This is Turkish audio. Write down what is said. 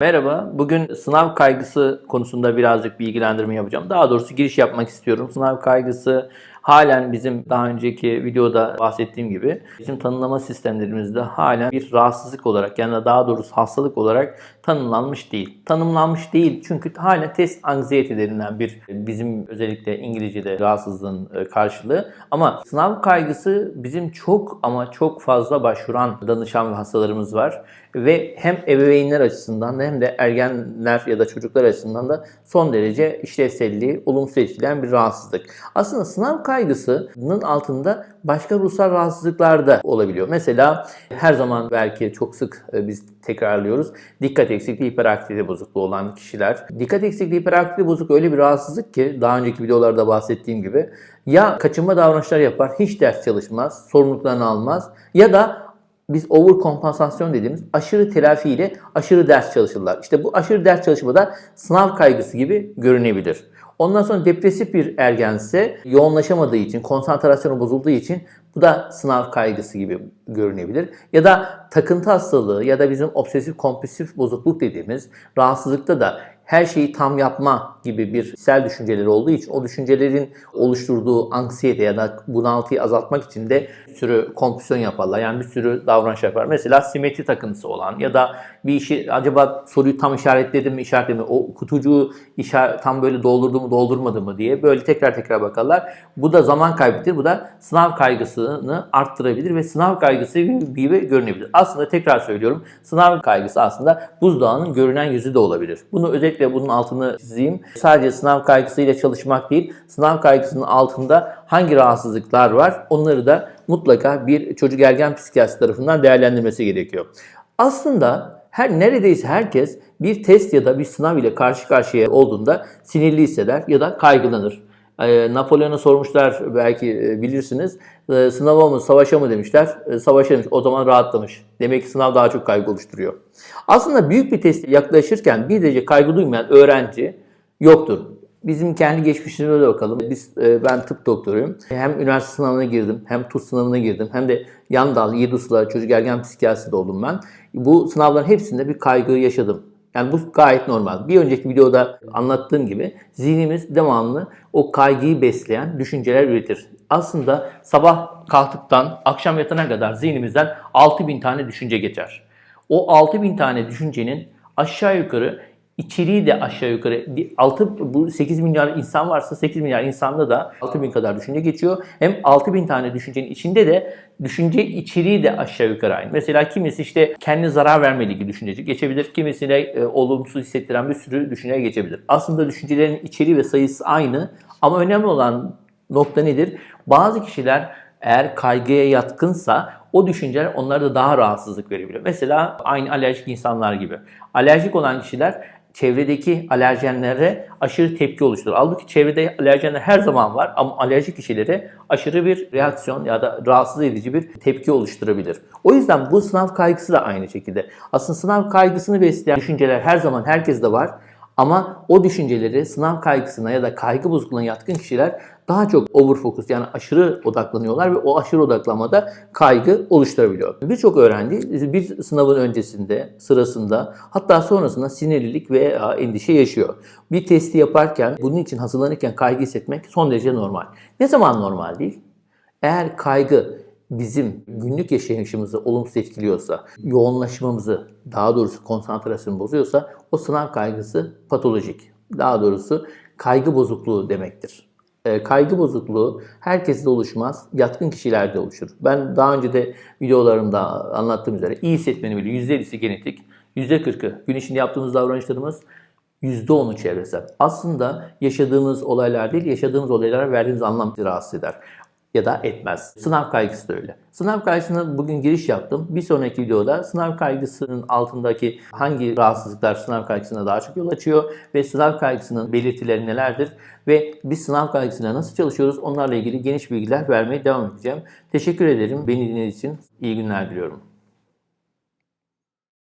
Merhaba, bugün sınav kaygısı konusunda birazcık bilgilendirme yapacağım. Daha doğrusu giriş yapmak istiyorum. Sınav kaygısı halen bizim daha önceki videoda bahsettiğim gibi bizim tanımlama sistemlerimizde halen bir rahatsızlık olarak yani daha doğrusu hastalık olarak tanımlanmış değil. Tanımlanmış değil çünkü halen test anksiyete denilen bir bizim özellikle İngilizce'de rahatsızlığın e, karşılığı. Ama sınav kaygısı bizim çok ama çok fazla başvuran danışan ve hastalarımız var. Ve hem ebeveynler açısından da hem de ergenler ya da çocuklar açısından da son derece işlevselliği olumsuz etkileyen bir rahatsızlık. Aslında sınav kaygısının altında başka ruhsal rahatsızlıklar da olabiliyor. Mesela her zaman belki çok sık e, biz tekrarlıyoruz. Dikkat eksikliği hiperaktivite bozukluğu olan kişiler. Dikkat eksikliği hiperaktivite bozukluğu öyle bir rahatsızlık ki daha önceki videolarda bahsettiğim gibi ya kaçınma davranışlar yapar, hiç ders çalışmaz, sorumluluklarını almaz ya da biz overkompensasyon dediğimiz aşırı telafi ile aşırı ders çalışırlar. İşte bu aşırı ders çalışmada sınav kaygısı gibi görünebilir. Ondan sonra depresif bir ergense yoğunlaşamadığı için, konsantrasyonu bozulduğu için bu da sınav kaygısı gibi görünebilir. Ya da takıntı hastalığı ya da bizim obsesif kompulsif bozukluk dediğimiz rahatsızlıkta da her şeyi tam yapma gibi bir sel düşünceleri olduğu için o düşüncelerin oluşturduğu anksiyete ya da bunaltıyı azaltmak için de bir sürü kompulsyon yaparlar. Yani bir sürü davranış yapar. Mesela simetri takıntısı olan ya da bir işi acaba soruyu tam işaretledim mi işaretledim mi o kutucuğu işaret, tam böyle doldurdu mu doldurmadı mı diye böyle tekrar tekrar bakarlar. Bu da zaman kaybıdır. Bu da sınav kaygısını arttırabilir ve sınav kaygısı gibi görünebilir. Aslında tekrar söylüyorum sınav kaygısı aslında buzdağının görünen yüzü de olabilir. Bunu özellikle bunun altını çizeyim. Sadece sınav kaygısıyla çalışmak değil, sınav kaygısının altında hangi rahatsızlıklar var onları da mutlaka bir çocuk ergen psikiyatrisi tarafından değerlendirmesi gerekiyor. Aslında her neredeyse herkes bir test ya da bir sınav ile karşı karşıya olduğunda sinirli hisseder ya da kaygılanır. Ee, Napolyon'a sormuşlar belki e, bilirsiniz. Ee, sınava mı savaşa mı demişler. Ee, savaşa demiş. O zaman rahatlamış. Demek ki sınav daha çok kaygı oluşturuyor. Aslında büyük bir teste yaklaşırken bir derece kaygı duymayan öğrenci yoktur. Bizim kendi geçmişimize de bakalım. Biz, e, ben tıp doktoruyum. Hem üniversite sınavına girdim, hem TUS sınavına girdim, hem de yan dal, YEDUS'la çocuk ergen psikiyatrisi de oldum ben. Bu sınavların hepsinde bir kaygı yaşadım. Yani bu gayet normal. Bir önceki videoda anlattığım gibi zihnimiz devamlı o kaygıyı besleyen düşünceler üretir. Aslında sabah kalktıktan akşam yatana kadar zihnimizden 6000 tane düşünce geçer. O 6000 tane düşüncenin aşağı yukarı içeriği de aşağı yukarı 6 bu 8 milyar insan varsa 8 milyar insanda da 6000 kadar düşünce geçiyor. Hem 6000 tane düşüncenin içinde de düşünce içeriği de aşağı yukarı aynı. Mesela kimisi işte kendi zarar vermeli gibi düşünceci geçebilir. Kimisine e, olumsuz hissettiren bir sürü düşünceye geçebilir. Aslında düşüncelerin içeriği ve sayısı aynı ama önemli olan nokta nedir? Bazı kişiler eğer kaygıya yatkınsa o düşünceler onlara da daha rahatsızlık verebilir. Mesela aynı alerjik insanlar gibi. Alerjik olan kişiler çevredeki alerjenlere aşırı tepki oluşturur. Halbuki çevrede alerjenler her zaman var ama alerjik kişilere aşırı bir reaksiyon ya da rahatsız edici bir tepki oluşturabilir. O yüzden bu sınav kaygısı da aynı şekilde. Aslında sınav kaygısını besleyen düşünceler her zaman herkeste var. Ama o düşünceleri sınav kaygısına ya da kaygı bozukluğuna yatkın kişiler daha çok overfocus yani aşırı odaklanıyorlar ve o aşırı odaklamada kaygı oluşturabiliyor. Birçok öğrenci bir sınavın öncesinde, sırasında hatta sonrasında sinirlilik ve endişe yaşıyor. Bir testi yaparken, bunun için hazırlanırken kaygı hissetmek son derece normal. Ne zaman normal değil? Eğer kaygı bizim günlük yaşayışımızı olumsuz etkiliyorsa, yoğunlaşmamızı, daha doğrusu konsantrasyonu bozuyorsa o sınav kaygısı patolojik. Daha doğrusu kaygı bozukluğu demektir. E, kaygı bozukluğu herkeste oluşmaz, yatkın kişilerde oluşur. Ben daha önce de videolarımda anlattığım üzere iyi hissetmenin bile %50'si genetik, %40'ı gün içinde yaptığımız davranışlarımız, %10'u çevresel. Aslında yaşadığımız olaylar değil, yaşadığımız olaylara verdiğimiz anlam rahatsız eder ya da etmez. Sınav kaygısı da öyle. Sınav kaygısına bugün giriş yaptım. Bir sonraki videoda sınav kaygısının altındaki hangi rahatsızlıklar sınav kaygısına daha çok yol açıyor ve sınav kaygısının belirtileri nelerdir ve biz sınav kaygısıyla nasıl çalışıyoruz onlarla ilgili geniş bilgiler vermeye devam edeceğim. Teşekkür ederim. Beni dinlediğiniz için iyi günler diliyorum.